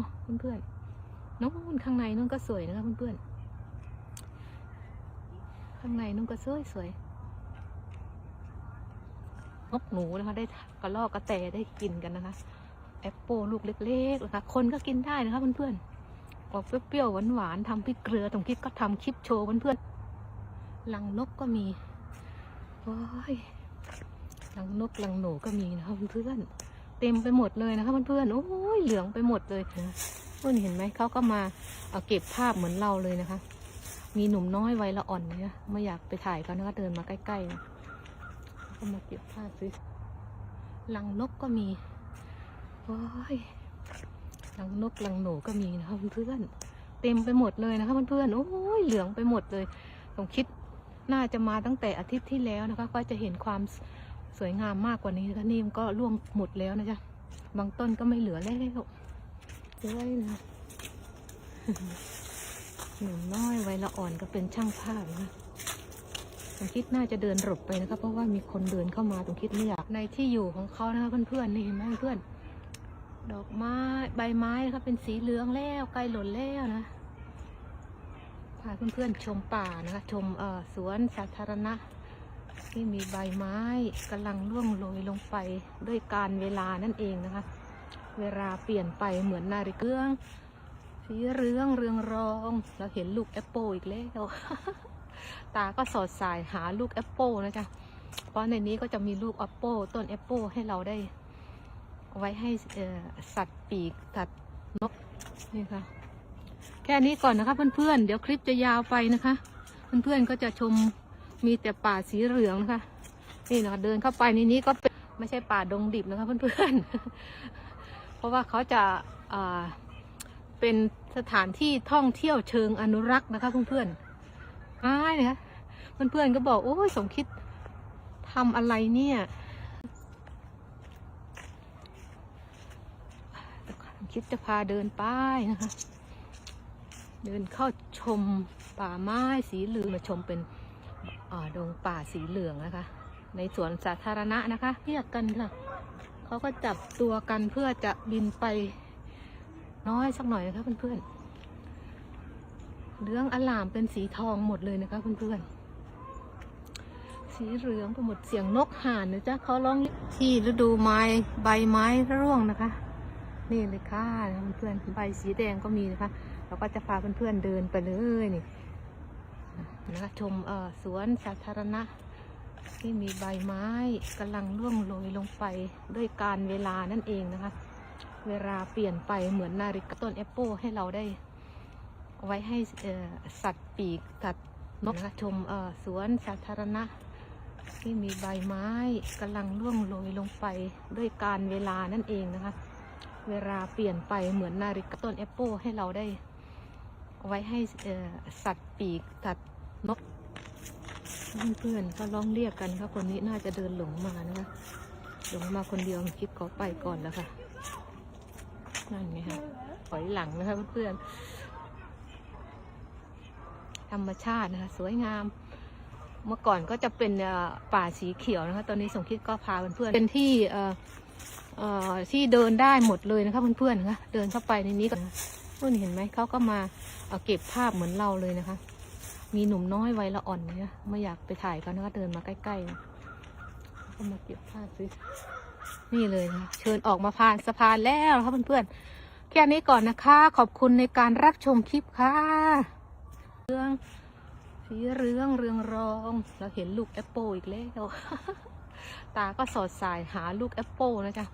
นาะเพื่อนๆนู้นข้างในนู้นก็สวยนะคะเพื่อนๆข้างในนู้นก็สวยสวยนกหนูนะคะได้กระลอกกระแตได้กินกันนะคะแอปเปิลลูกเล็กๆนะคะคนก็กินได้นะคะเพื่อนๆออกเปรี้ยวๆหวานๆทำพริกเกลือตรงคิดก็ทำคลิปโชว์เพื่อนๆลังนกก็มีว้ายลังนกลังหนูก็มีนะคะเพื่อนๆ เต็มไปหมดเลยนะคะเพื่อนๆโอ้ยเหลืองไปหมดเลยเพื่อนเห็นไหมเขาก็มาเอาเก็บภาพเหมือนเราเลยนะคะ มีหนุ่มน้อยวัยละอ่อนเนี่ยไม่อยากไปถ่ายเขานะคะเดินมาใกล้ๆนะก็มาเก็บภาพซื้อลังนกก็มีว้ายลังนกลังหนูก็มีนะคะเพื่อนๆเต็มไปหมดเลยนะคะเพื่อนๆโอ้ยเหลืองไปหมดเลยผมคิดน่าจะมาตั้งแต่อาทิตย์ที่แล้วนะคะ ก็จะเห็นความ สวยงามมากกว่านี้นะคะนี่มันก็ร่วงหมดแล้วนะจ๊ะ บางต้นก็ไม่เหลือแล้วด้วยนะหนุ่มน้อยไวละอ่อนก็เป็นช่างภาพนะผมคิดน่าจะเดินหลบไปนะคะเพราะว่ามีคนเดินเข้ามาตรงคิดไม่อยากในที่อยู่ของเขานะคะเพื่อนๆนี่เห็นไหมเพื่อน ดอกไม้ใบไม้นะคะเป็นสีเหลืองแล้วใกลหล่นแล้วนะพาเพื่อนๆชมป่านะคะ ชมเอ่อสวนสาธารณะ ที่มีใบไม้กำลังร่วงโรยลงไปด้วยการเวลานั่นเองนะคะ เวลาเปลี่ยนไปเหมือนนาฬิกาเรื่องสีเรืองเรืองรอง เราเห็นลูกแอปเปิลอีกแล้วตาก็สอดสายหาลูกแอปเปิลนะจ๊ะเพราะในนี้ก็จะมีลูกแอปเปิลต้นแอปเปิลให้เราได้ ไว้ให้สัตว์ปีกสัตว์นกนี่ค่ะ แค่นี้ก่อนนะคะเพื่อนๆเดี๋ยวคลิปจะยาวไปนะคะ เพื่อนๆก็จะชม มีแต่ป่าสีเหลืองนะคะนี่นะคะเดินเข้าไปในนี้ก็เป็นไม่ใช่ป่าดงดิบนะคะเพื่อนๆ เพราะว่าเขาจะเป็นสถานที่ท่องเที่ยวเชิงอนุรักษ์นะคะเพื่อนๆอ้ายนะคะเพื่อนๆก็บอกโอ้ยสมคิดทำอะไรเนี่ยคิดจะพาเดินไปนะคะ เดินเข้าชมป่าไม้สีเหลืองมาชมเป็น ดงป่าสีเหลืองนะคะ ในสวนสาธารณะนะคะเรียกกันค่ะเขาก็จับตัวกันเพื่อจะบินไปน้อยสักหน่อยนะคะเพื่อนๆเหลืองอลามเป็นสีทองหมดเลยนะคะเพื่อนๆสีเหลืองไปหมดเสียงนกห่านนะจ๊ะเขาร้องที่ฤดูไม้ใบไม้ร่วงนะคะ นี่เลยค่ะเพื่อนๆใบสีแดงก็มีนะคะ เราก็จะพาเพื่อนๆเดินไปเลยนี่ นะคะชมสวนสาธารณะ ที่มีใบไม้กำลังร่วงโรยลงไปด้วยการเวลานั่นเองนะคะ เวลาเปลี่ยนไปเหมือนนาฬิกาต้นแอปเปิลให้เราได้ไว้ให้สัตว์ปีกสัตว์นกนะชมสวนสาธารณะ ที่มีใบไม้กำลังร่วงโรยลงไปด้วยการเวลานั่นเองนะคะ เวลาเปลี่ยนไปเหมือนนาฬิกาต้นแอปเปิลให้เราได้ไว้ให้สัตว์ปีกสัตว์ นกเพื่อนๆก็ร้องเรียกกันค่ะคนนี้น่าจะเดินหลงมานะคะหลงมาคนเดียวคิดเขาไปก่อนแล้วค่ะนั่นไงคะถอยหลังนะคะเพื่อนๆธรรมชาตินะคะ สวยงาม เมื่อก่อนก็จะเป็นป่าสีเขียวนะคะ ตอนนี้สมคิดก็พาเพื่อนๆเป็นที่เอ่อที่เดินได้หมดเลยนะคะเพื่อนๆนะคะเดินเข้าไปในนี้ก่อนเพื่อนเห็นไหมเขาก็มาเาเก็บภาพเหมือนเราเลยนะคะ มีหนุ่มน้อยไวละอ่อนเนี่ยไม่อยากไปถ่ายเขานะคะเดินมาใกล้ๆนะก็มาเก็บภาซื้อนี่เลยนะเชิญออกมาผ่านสะพานแล้วนะคะเพื่อนๆแค่นี้ก่อนนะคะ ขอบคุณในการรับชมคลิปค่ะเรื่องสีเรืองเรืองรอง เราเห็นลูกแอปเปิลอีกแล้วตาก็สอดสายหาลูกแอปเปิลนะจ๊ะ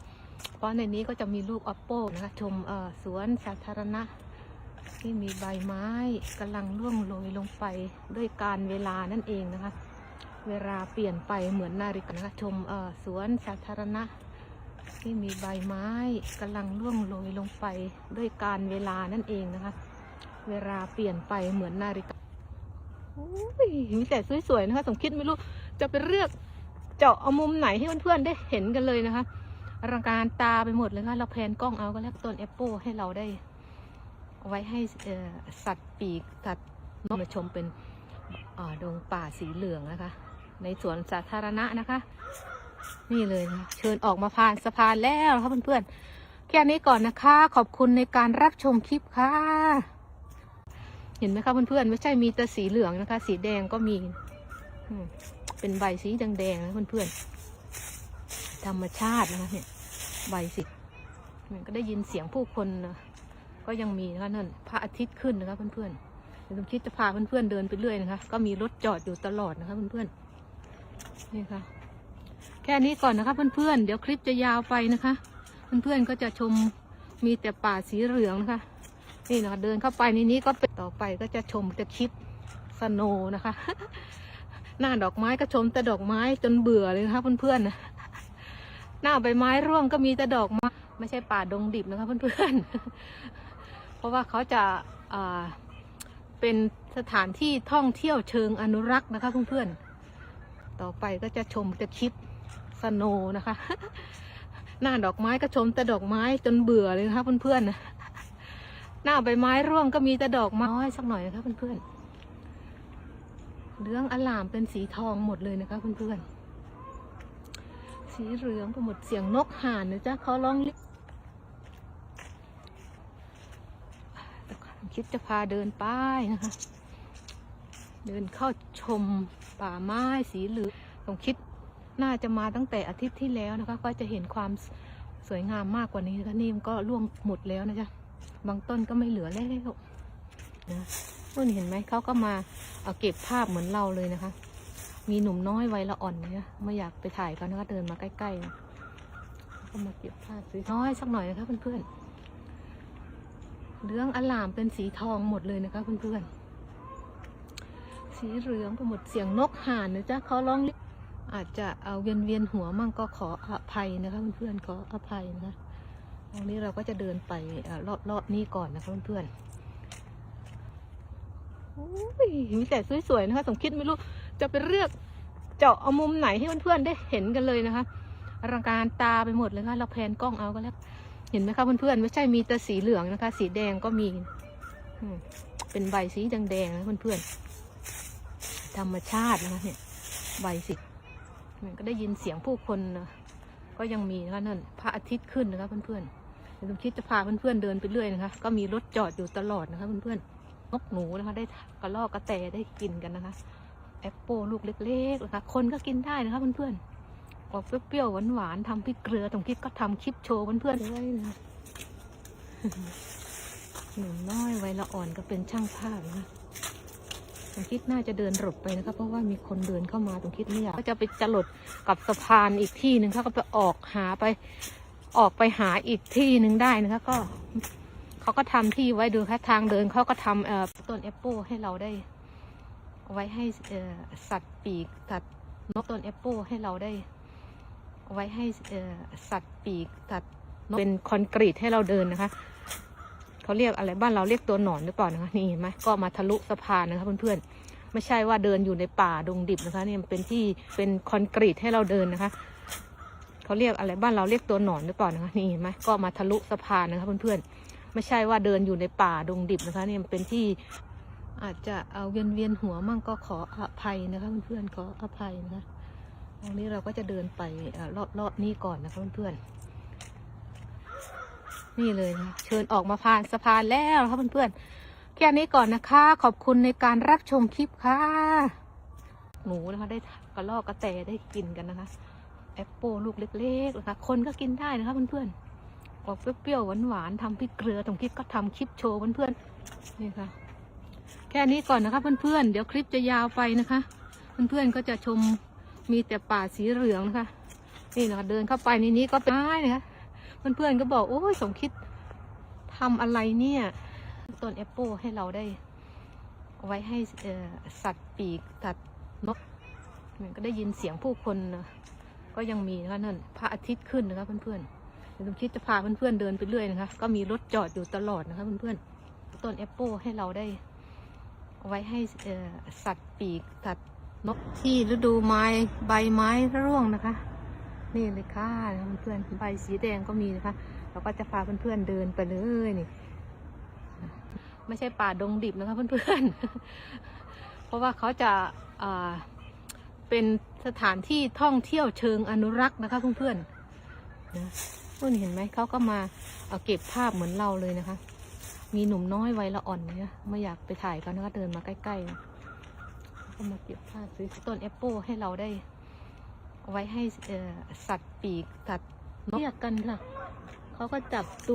เพราะในนี้ก็จะมีลูกแอปเปิลนะคะชมเอ่อสวนสาธารณะ ที่มีใบไม้กำลังร่วงโรยลงไปด้วยการเวลานั่นเองนะคะ เวลาเปลี่ยนไปเหมือนนาฬิกานะคะชมเอ่อสวนสาธารณะ ที่มีใบไม้กำลังร่วงโรยลงไปด้วยการเวลานั่นเองนะคะ เวลาเปลี่ยนไปเหมือนนาฬิกาโอ้ยมีแต่สวยๆนะคะ สมคิดไม่รู้จะไปเลือกเจาะเอามุมไหนให้เพื่อนๆได้เห็นกันเลยนะคะอลังการตาไปหมดเลยค่ะเราแพนกล้องเอาก็แล้วต้นแอปเปิลให้เราได้ ไว้ให้สัตว์ปีกสัตว์นกมาชมเป็นอ่าดงป่าสีเหลืองนะคะ ในสวนสาธารณะนะคะ นี่เลยนะเชิญออกมาผ่านสะพานแล้วนะคะเพื่อนๆแค่นี้ก่อนนะคะ ขอบคุณในการรับชมคลิปค่ะ เห็นไหมคะเพื่อนๆไม่ใช่มีแต่สีเหลืองนะคะ สีแดงก็มีเป็นใบสีแดงๆนะเพื่อนๆธรรมชาตินะคะเนี่ยใบสีมันก็ได้ยินเสียงผู้คนนะ ก็ยังมีนะคะนั่นพระอาทิตย์ขึ้นนะคะเพื่อนๆเดี๋ยวผมคิดจะพาเพื่อนๆเดินไปเรื่อยนะคะ ก็มีรถจอดอยู่ตลอดนะคะเพื่อนๆนี่ค่ะ แค่นี้ก่อนนะคะเพื่อนๆเดี๋ยวคลิปจะยาวไปนะคะ เพื่อนๆก็จะชมมีแต่ป่าสีเหลืองนะคะ นี่นะคะเดินเข้าไปในนี้ก็เป็นต่อไปก็จะชมแต่คลิปสโนนะคะ หน้าดอกไม้ก็ชมแต่ดอกไม้จนเบื่อเลยนะคะเพื่อนๆนะหน้าใบไม้ร่วงก็มีแต่ดอกไม้ไม่ใช่ป่าดงดิบนะคะเพื่อนๆ เพราะว่าเขาจะเป็นสถานที่ท่องเที่ยวเชิงอนุรักษ์นะคะเพื่อนๆ ต่อไปก็จะชมแต่คลิปสโนนะคะ หน้าดอกไม้ก็ชมแต่ดอกไม้จนเบื่อเลยนะคะเพื่อนๆ หน้าใบไม้ร่วงก็มีแต่ดอกไม้สักหน่อยนะคะเพื่อนๆ เหลืองอลามเป็นสีทองหมดเลยนะคะเพื่อนๆ สีเหลืองไปหมดเสียงนกห่านนะจ๊ะเขาร้องเรียก คิดจะพาเดินไปนะคะ เดินเข้าชมป่าไม้สีเหลืองผมคิดน่าจะมาตั้งแต่อาทิตย์ที่แล้วนะคะ ก็จะเห็นความสวยงามมากกว่านี้นะคะนี่มันก็ร่วงหมดแล้วนะจ๊ะบางต้นก็ไม่เหลือแล้วนะนู่นเห็นไหมเขาก็มาเอาเก็บภาพเหมือนเราเลยนะคะ มีหนุ่มน้อยวัยละอ่อนเนี่ยไม่อยากไปถ่ายเขานะคะเดินมาใกล้ๆนะก็มาเก็บภาพสวยน้อยสักหน่อยนะคะเพื่อนๆ เหลืองอลามเป็นสีทองหมดเลยนะคะเพื่อนๆ สีเหลืองไปหมดเสียงนกห่านนะจ๊ะเขาร้องรียกอาจจะเอาเวียนเวียนๆหัวมั่งก็ขออภัยนะคะเพื่อนๆขออภัยนะคะตรงนี้เราก็จะเดินไปรอบรอบนี้ก่อนนะคะเพื่อนๆมีแต่สวยๆนะคะ สมคิดไม่รู้จะไปเลือกเจาะเอามุมไหนให้เพื่อนๆได้เห็นกันเลยนะคะอลังการตาไปหมดเลยค่ะเราแพนกล้องเอาก็แล้ว เห็นไหมคะเพื่อนๆไม่ใช่มีแต่สีเหลืองนะคะ สีแดงก็มีเป็นใบสีแดงๆนะเพื่อนๆธรรมชาตินะคะเนี่ยใบสีมันก็ได้ยินเสียงผู้คนนะก็ยังมีนะคะนั่นพระอาทิตย์ขึ้นนะคะเพื่อนๆเดี๋ยวผมคิดจะพาเพื่อนๆเดินไปเรื่อยนะคะ ก็มีรถจอดอยู่ตลอดนะคะเพื่อนๆนกหนูนะคะ ได้กระรอกกระแตได้กินกันนะคะแอปเปิลลูกเล็กๆนะคะคนก็กินได้นะคะเพื่อนๆ ออกเปรี้ยวๆหวานๆทำพริกเกลือตรงคิดก็ทำคลิปโชว์เพื่อนๆเลยนะหนุ่มน้อยวัยละอ่อนก็เป็นช่างภาพนะตรงคิดน่าจะเดินหลบไปนะคะเพราะว่ามีคนเดินเข้ามาตรงคิดไม่อยากก็จะไปจรดกับสะพานอีกที่หนึ่งเขาก็ไปออกหาไปออกไปหาอีกที่หนึ่งได้นะคะก็เขาก็ทำที่ไว้ดูค่ะทางเดินเขาก็ทำเอ่อต้นแอปเปิลให้เราได้ ไว้ให้เอ่อสัตว์ปีกสัตว์นกต้นแอปเปิลให้เราได้ ไว้ให้สัตว์ปีกสัตว์นกเป็นคอนกรีตให้เราเดินนะคะเขาเรียกอะไรบ้านเราเรียกตัวหนอนหรือเปล่านะคะนี่เห็นไหมก็มาทะลุสะพานนะคะเพื่อนๆไม่ใช่ว่าเดินอยู่ในป่าดงดิบนะคะเนี่ยมันเป็นที่เป็นคอนกรีตให้เราเดินนะคะเขาเรียกอะไรบ้านเราเรียกตัวหนอนหรือเปล่านะคะนี่เห็นไหมก็มาทะลุสะพานนะคะเพื่อนๆไม่ใช่ว่าเดินอยู่ในป่าดงดิบนะคะเนี่ยมันเป็นที่อาจจะเอาเวียนเวียนๆหัวมั่งก็ขออภัยนะคะเพื่อนๆขออภัยนะคะ รงนี้เราก็จะเดินไปอรอบรอบนี้ก่อนนะคะเพื่อนๆ นี่เลยนะเชิญออกมาผ่านสะพานแล้วนะคะเพื่อนๆ แค่นี้ก่อนนะคะ ขอบคุณในการรับชมคลิปค่ะ หนูนะคะได้กระรอกกระแตได้กินกันนะคะแอปเปิลลูกเล็กๆนะคะ คนก็กินได้นะคะเพื่อนๆ ออกเปรี้ยวๆหวานๆทำพริกเกลือตรงคลิปก็ทำคลิปโชว์เพื่อนๆ นี่ค่ะ แค่นี้ก่อนนะคะเพื่อนๆ เดี๋ยวคลิปจะยาวไปนะคะ เพื่อนๆ ก็จะชม มีแต่ป่าสีเหลืองนะคะนี่นะคะเดินเข้าไปในนี้ก็เป็นไม้นะคะเพื่อนๆก็บอกโอ้ยสมคิดทำอะไรเนี่ยต้นแอปเปิลให้เราได้ไว้ให้สัตว์ปีกสัตว์นกมันก็ได้ยินเสียงผู้คนนะก็ยังมีนะคะนั่นพระอาทิตย์ขึ้นนะคะเพื่อนๆเดี๋ยวผมคิดจะพาเพื่อนๆเดินไปเรื่อยนะคะ ก็มีรถจอดอยู่ตลอดนะคะเพื่อนๆต้นแอปเปิลให้เราได้ไว้ให้สัตว์ปีกสัตว์ นกที่ฤดูไม้ใบไม้ร่วงนะคะ นี่เลยค่ะเพื่อนๆใบสีแดงก็มีนะคะ เราก็จะพาเพื่อนๆเดินไปเลยนี่ ไม่ใช่ป่าดงดิบนะคะเพื่อนๆ เพราะว่าเขาจะเป็นสถานที่ท่องเที่ยวเชิงอนุรักษ์นะคะเพื่อนๆนะนู่นเห็นไหมเขาก็มาเอาเก็บภาพเหมือนเราเลยนะคะ มีหนุ่มน้อยวัยละอ่อนเนี่ยไม่อยากไปถ่ายเขานะก็เดินมาใกล้ๆ ก็มาเก็บผ้าซื้อต้นแอปเปิลให้เราได้ไว้ให้สัตว์ปีกสัตว์นกเรียกกันค่ะ เขาก็จับตัว